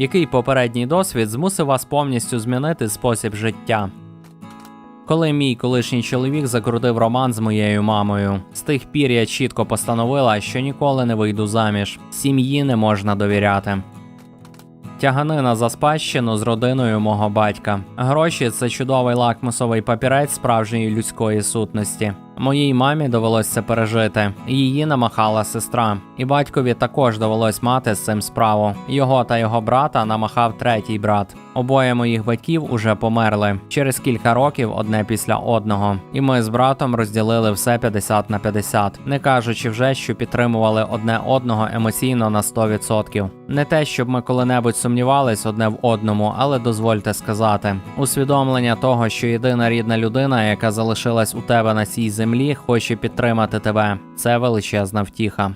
Який попередній досвід змусив вас повністю змінити спосіб життя? Коли мій колишній чоловік закрутив роман з моєю мамою, з тих пір я чітко постановила, що ніколи не вийду заміж. Сім'ї не можна довіряти. Тяганина за спадщину з родиною мого батька. Гроші це чудовий лакмусовий папірець справжньої людської сутності. Моїй мамі довелось це пережити. Її намахала сестра, і батькові також довелось мати з цим справу. Його та його брата намахав третій брат. Обоє моїх батьків уже померли через кілька років одне після одного. І ми з братом розділили все 50 на 50, не кажучи вже, що підтримували одне одного емоційно на 100%. Не те, щоб ми коли-небудь сумнівались одне в одному, але дозвольте сказати, усвідомлення того, що єдина рідна людина, яка залишилась у тебе на цій землі, хоче підтримати тебе. Це величезна втіха.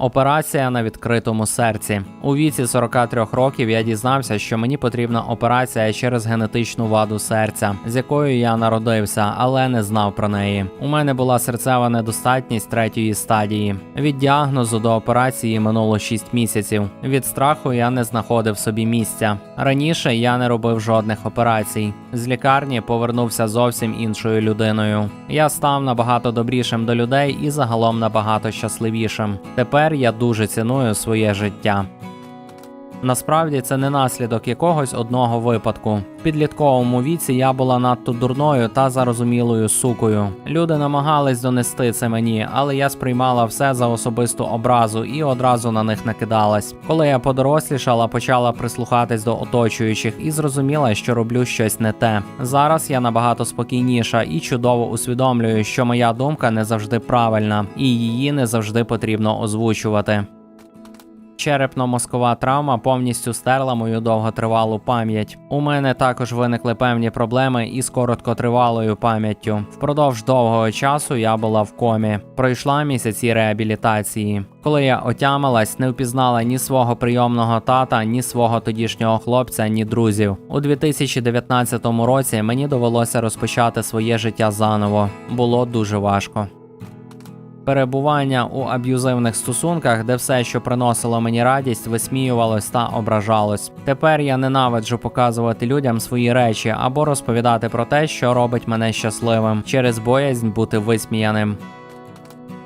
Операція на відкритому серці. У віці 43 років я дізнався, що мені потрібна операція через генетичну ваду серця, з якою я народився, але не знав про неї. У мене була серцева недостатність третьої стадії. Від діагнозу до операції минуло 6 місяців. Від страху я не знаходив собі місця. Раніше я не робив жодних операцій. З лікарні повернувся зовсім іншою людиною. Я став набагато добрішим до людей і загалом набагато щасливішим. Тепер я дуже ціную своє життя. Насправді це не наслідок якогось одного випадку. В підлітковому віці я була надто дурною та зарозумілою сукою. Люди намагались донести це мені, але я сприймала все за особисту образу і одразу на них накидалась. Коли я подорослішала, почала прислухатись до оточуючих і зрозуміла, що роблю щось не те. Зараз я набагато спокійніша і чудово усвідомлюю, що моя думка не завжди правильна, і її не завжди потрібно озвучувати. Черепно-мозкова травма повністю стерла мою довготривалу пам'ять. У мене також виникли певні проблеми із короткотривалою пам'яттю. Впродовж довгого часу я була в комі. Пройшла місяці реабілітації. Коли я отямилась, не впізнала ні свого прийомного тата, ні свого тодішнього хлопця, ні друзів. У 2019 році мені довелося розпочати своє життя заново. Було дуже важко. Перебування у аб'юзивних стосунках, де все, що приносило мені радість, висміювалось та ображалось. Тепер я ненавиджу показувати людям свої речі або розповідати про те, що робить мене щасливим, через боязнь бути висміяним.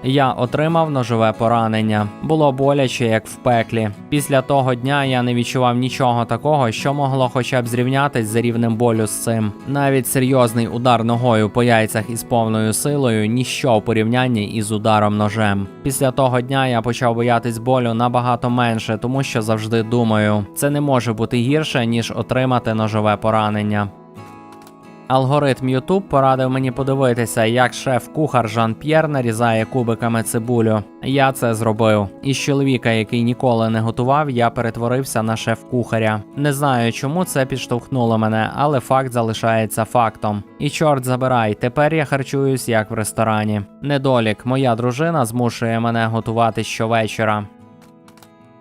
Я отримав ножове поранення. Було боляче, як в пеклі. Після того дня я не відчував нічого такого, що могло хоча б зрівнятись за рівнем болю з цим. Навіть серйозний удар ногою по яйцях із повною силою ніщо в порівнянні із ударом ножем. Після того дня я почав боятись болю набагато менше, тому що завжди думаю, це не може бути гірше ніж отримати ножове поранення. Алгоритм YouTube порадив мені подивитися, як шеф-кухар Жан П'єр нарізає кубиками цибулю. Я це зробив. Із чоловіка, який ніколи не готував, я перетворився на шеф-кухаря. Не знаю, чому це підштовхнуло мене, але факт залишається фактом. І чорт забирай, тепер я харчуюсь як в ресторані. Недолік, моя дружина змушує мене готувати щовечора.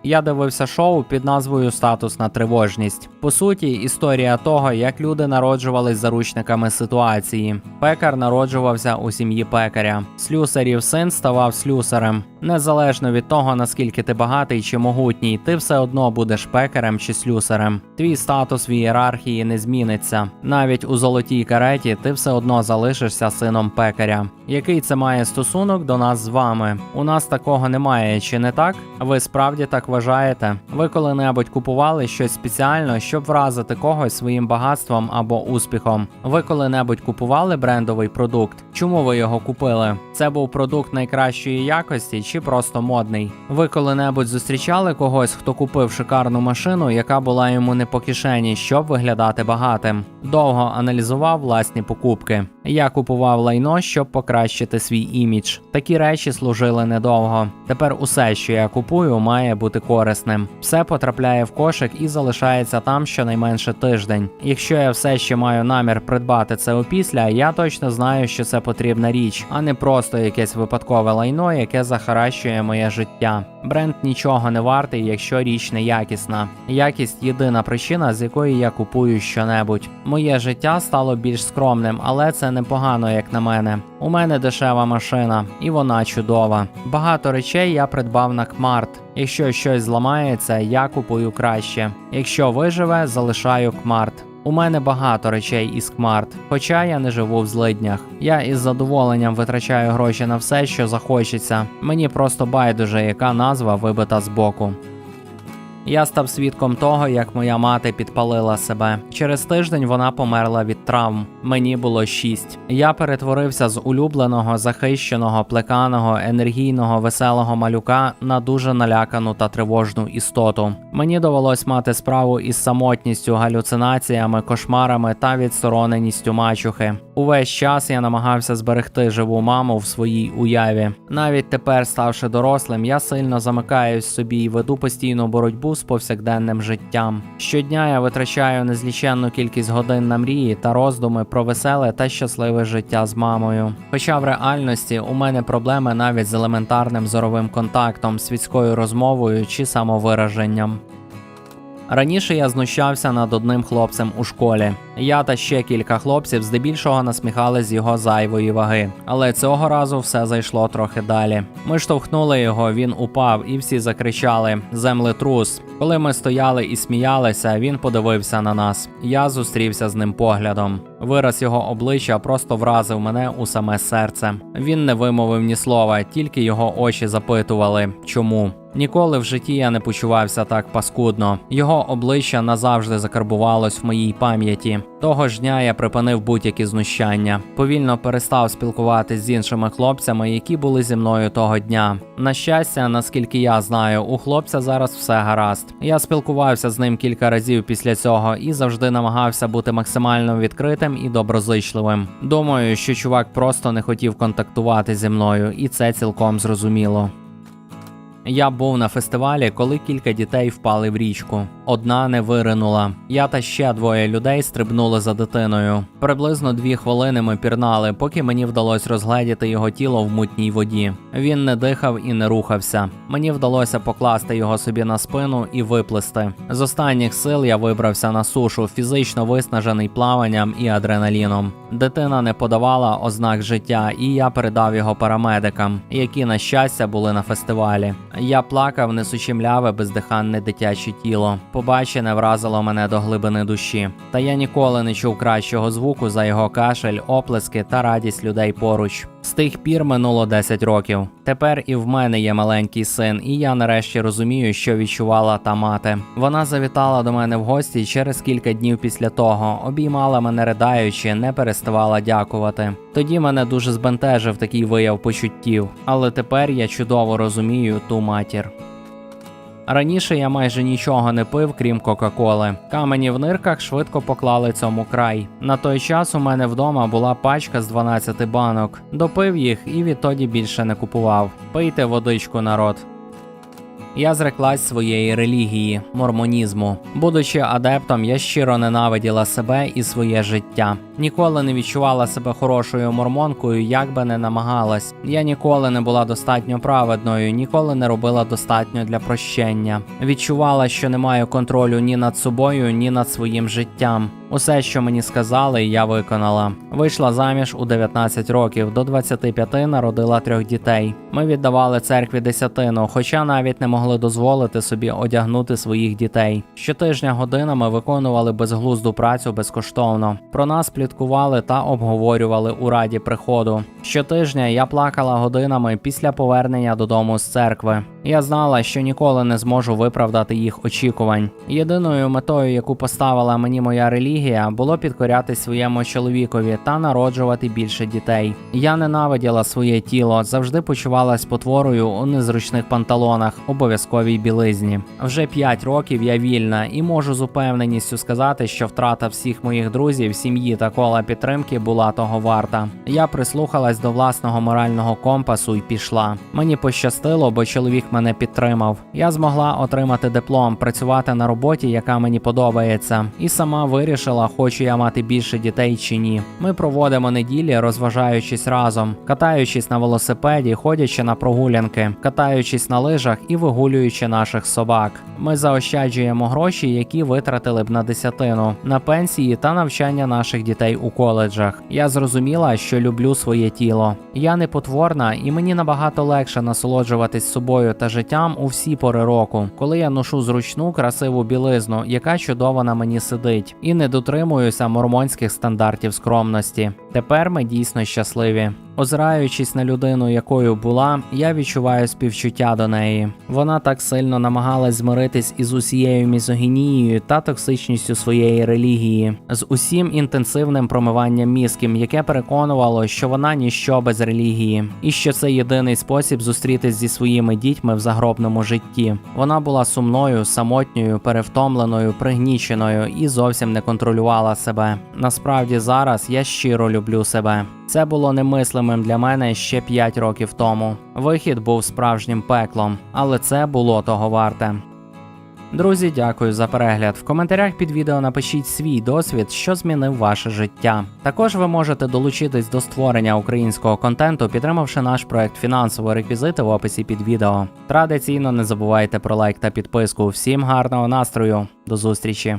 Я дивився шоу під назвою Статусна тривожність. По суті, історія того, як люди народжувались заручниками ситуації. Пекар народжувався у сім'ї пекаря. Слюсарів син ставав слюсарем. Незалежно від того, наскільки ти багатий чи могутній, ти все одно будеш пекарем чи слюсарем. Твій статус в ієрархії не зміниться. Навіть у золотій кареті ти все одно залишишся сином пекаря. Який це має стосунок до нас з вами? У нас такого немає, чи не так? Ви справді так вважаєте? Ви коли-небудь купували щось спеціально, щоб вразити когось своїм багатством або успіхом? Ви коли-небудь купували брендовий продукт? Чому ви його купили? Це був продукт найкращої якості чи просто модний? Ви коли-небудь зустрічали когось, хто купив шикарну машину, яка була йому не по кишені, щоб виглядати багатим? Довго аналізував власні покупки. Я купував лайно, щоб покращити свій імідж. Такі речі служили недовго. Тепер усе, що я купую, має бути корисним. Все потрапляє в кошик і залишається там щонайменше тиждень. Якщо я все ще маю намір придбати це опісля, я точно знаю, що це потрібна річ, а не просто просто якесь випадкове лайно, яке захаращує моє життя. Бренд нічого не вартий, якщо річ не якісна. Якість єдина причина, з якої я купую щонебудь. Моє життя стало більш скромним, але це непогано, як на мене. У мене дешева машина, і вона чудова. Багато речей я придбав на Кмарт. Якщо щось зламається, я купую краще. Якщо виживе, залишаю Кмарт. У мене багато речей із Кмарт, хоча я не живу в злиднях. Я із задоволенням витрачаю гроші на все, що захочеться. Мені просто байдуже, яка назва вибита з боку. Я став свідком того, як моя мати підпалила себе. Через тиждень вона померла від травм. Мені було шість. Я перетворився з улюбленого, захищеного, плеканого, енергійного, веселого малюка на дуже налякану та тривожну істоту. Мені довелось мати справу із самотністю, галюцинаціями, кошмарами та відстороненістю мачухи. Увесь час я намагався зберегти живу маму в своїй уяві. Навіть тепер, ставши дорослим, я сильно замикаюсь собі і веду постійну боротьбу з повсякденним життям. Щодня я витрачаю незліченну кількість годин на мрії та роздуми про веселе та щасливе життя з мамою. Хоча в реальності у мене проблеми навіть з елементарним зоровим контактом, світською розмовою чи самовираженням. Раніше я знущався над одним хлопцем у школі. Я та ще кілька хлопців здебільшого насміхали з його зайвої ваги, але цього разу все зайшло трохи далі. Ми штовхнули його, він упав, і всі закричали Землетрус. Коли ми стояли і сміялися, він подивився на нас. Я зустрівся з ним поглядом. Вираз його обличчя просто вразив мене у саме серце. Він не вимовив ні слова, тільки його очі запитували, чому. Ніколи в житті я не почувався так паскудно. Його обличчя назавжди закарбувалось в моїй пам'яті. Того ж дня я припинив будь-які знущання. Повільно перестав спілкуватись з іншими хлопцями, які були зі мною того дня. На щастя, наскільки я знаю, у хлопця зараз все гаразд. Я спілкувався з ним кілька разів після цього і завжди намагався бути максимально відкритим і доброзичливим. Думаю, що чувак просто не хотів контактувати зі мною, і це цілком зрозуміло. Я був на фестивалі, коли кілька дітей впали в річку. Одна не виринула. Я та ще двоє людей стрибнули за дитиною. Приблизно дві хвилини ми пірнали, поки мені вдалося розгледіти його тіло в мутній воді. Він не дихав і не рухався. Мені вдалося покласти його собі на спину і виплисти. З останніх сил я вибрався на сушу, фізично виснажений плаванням і адреналіном. Дитина не подавала ознак життя, і я передав його парамедикам, які, на щастя, були на фестивалі. Я плакав, несучи мляве бездиханне дитяче тіло. Побачене вразило мене до глибини душі. Та я ніколи не чув кращого звуку за його кашель, оплески та радість людей поруч. З тих пір минуло 10 років. Тепер і в мене є маленький син, і я нарешті розумію, що відчувала та мати. Вона завітала до мене в гості через кілька днів після того, обіймала мене ридаючи, не переставала дякувати. Тоді мене дуже збентежив такий вияв почуттів, але тепер я чудово розумію ту матір. Раніше я майже нічого не пив, крім Кока-Коли. Камені в нирках швидко поклали цьому край. На той час у мене вдома була пачка з 12 банок. Допив їх і відтоді більше не купував. Пийте водичку, народ. Я зреклась своєї релігії, мормонізму. Будучи адептом, я щиро ненавиділа себе і своє життя. Ніколи не відчувала себе хорошою мормонкою, як би не намагалась. Я ніколи не була достатньо праведною, ніколи не робила достатньо для прощення. Відчувала, що не маю контролю ні над собою, ні над своїм життям. Усе, що мені сказали, я виконала. Вийшла заміж у 19 років, до 25 народила трьох дітей. Ми віддавали церкві десятину, хоча навіть не могли дозволити собі одягнути своїх дітей. Щотижня годинами виконували безглузду працю безкоштовно. Про нас пліткували та обговорювали у раді приходу. Щотижня я плакала годинами після повернення додому з церкви. Я знала, що ніколи не зможу виправдати їх очікувань. Єдиною метою, яку поставила мені моя релігія, було підкоряти своєму чоловікові та народжувати більше дітей. Я ненавиділа своє тіло, завжди почувалась потворою у незручних панталонах, обов'язковій білизні. Вже 5 років я вільна і можу з упевненістю сказати, що втрата всіх моїх друзів, сім'ї та кола підтримки була того варта. Я прислухалась до власного морального компасу і пішла. Мені пощастило, бо чоловік мене підтримав. Я змогла отримати диплом, працювати на роботі, яка мені подобається, і сама вирішила, хочу я мати більше дітей чи ні. Ми проводимо неділі, розважаючись разом, катаючись на велосипеді, ходячи на прогулянки, катаючись на лижах і вигулюючи наших собак. Ми заощаджуємо гроші, які витратили б на десятину, на пенсії та навчання наших дітей у коледжах. Я зрозуміла, що люблю своє тіло. Я не потворна, і мені набагато легше насолоджуватись собою та життям у всі пори року, коли я ношу зручну красиву білизну, яка чудово на мені сидить, і не дотримуюся мормонських стандартів скромності. Тепер ми дійсно щасливі. Озираючись на людину, якою була, я відчуваю співчуття до неї. Вона так сильно намагалась змиритись із усією мізогінією та токсичністю своєї релігії, з усім інтенсивним промиванням мізків, яке переконувало, що вона ніщо без релігії, і що це єдиний спосіб зустрітись зі своїми дітьми в загробному житті. Вона була сумною, самотньою, перевтомленою, пригніченою і зовсім не контролювала себе. Насправді зараз я щиро люблю себе. Це було немислимим для мене ще 5 років тому. Вихід був справжнім пеклом, але це було того варте. Друзі, дякую за перегляд. В коментарях під відео напишіть свій досвід, що змінив ваше життя. Також ви можете долучитись до створення українського контенту, підтримавши наш проект фінансово реквізити в описі під відео. Традиційно не забувайте про лайк та підписку. Всім гарного настрою, до зустрічі!